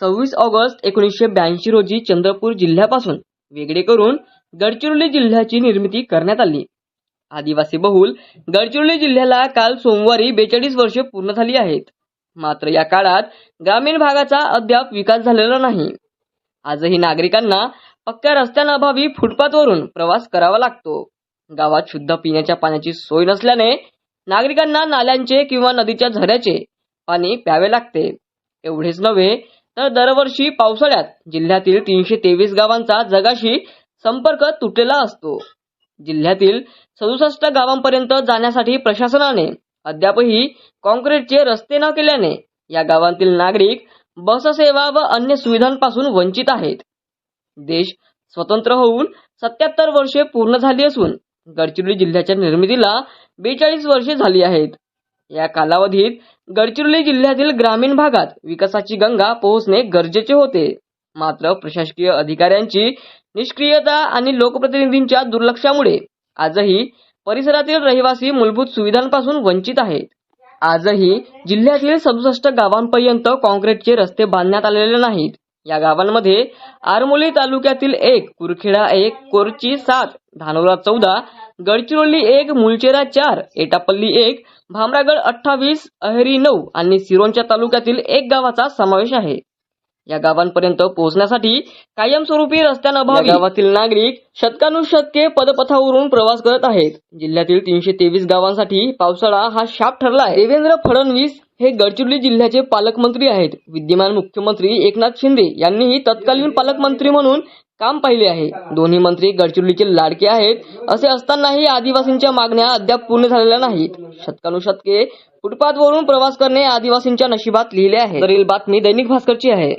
सव्वीस ऑगस्ट एकोणीसशे ब्याऐंशी रोजी चंद्रपूर जिल्ह्यापासून वेगळे करून गडचिरोली जिल्ह्याची निर्मिती करण्यात आली. आदिवासी बहुल गडचिरोली जिल्ह्याला काल सोमवारी बेचाळीस वर्षे पूर्ण झाली आहेत. मात्र या काळात ग्रामीण भागाचा अद्याप विकास झालेला नाही. आजही नागरिकांना पक्क्या रस्त्यांअभावी फुटपाथवरून प्रवास करावा लागतो. गावात शुद्ध पिण्याच्या पाण्याची सोय नसल्याने नागरिकांना नाल्यांचे किंवा नदीच्या झऱ्याचे पाणी प्यावे लागते. एवढेच नव्हे तर दरवर्षी पावसाळ्यात जिल्ह्यातील तीनशे तेवीस गावांचा जगाशी संपर्क तुटलेला असतो. जिल्ह्यातील सदुसष्ट गावांपर्यंत जाण्यासाठी प्रशासनाने अद्यापही काँक्रीटचे रस्ते न केल्याने या गावांतील नागरिक बससेवा व अन्य सुविधांपासून वंचित आहेत. देश स्वतंत्र होऊन सत्याहत्तर वर्षे पूर्ण झाली असून गडचिरोली जिल्ह्याच्या निर्मितीला बेचाळीस वर्षे झाली आहेत. या कालावधीत गडचिरोली जिल्ह्यातील ग्रामीण भागात विकासाची गंगा पोहोचणे गरजेचे होते. मात्र प्रशासकीय अधिकाऱ्यांची निष्क्रियता आणि लोकप्रतिनिधींच्या दुर्लक्षामुळे आजही परिसरातील रहिवासी मूलभूत सुविधांपासून वंचित आहेत. आजही जिल्ह्यातील सदुसष्ट गावांपर्यंत काँक्रीटचे रस्ते बांधण्यात आलेले नाहीत. या गावांमध्ये आरमोली तालुक्यातील एक कुरखेडा एक कोरची सात धानोरा चौदा गडचिरोली एक मुलचेरा चार एटापल्ली एक भामरागड अठ्ठावीस अहेरी नऊ आणि सिरोंचा तालुक्यातील एक गावाचा समावेश आहे. या गावांपर्यंत पोहोचण्यासाठी कायमस्वरूपी रस्त्यांअभावी या गावातील नागरिक शतकानुशतके पदपथावरून प्रवास करत आहेत. जिल्ह्यातील तीनशे तेवीस गावांसाठी पावसाळा हा शाप ठरला देवेंद्र फडणवीस हे गडचिरोली जिल्ह्याचे पालकमंत्री आहेत. विद्यमान मुख्यमंत्री एकनाथ शिंदे यांनीही तत्कालीन पालकमंत्री म्हणून काम पाहिले आहे. दोन्ही मंत्री गडचिरोलीचे लाडके आहेत असे असतानाही आदिवासींच्या मागण्या अद्याप पूर्ण झालेल्या नाहीत. शतकानुशतके फुटपाथवरून प्रवास करणे आदिवासींच्या नशिबात लिहिले आहे. वरील बातमी दैनिक भास्करची आहे.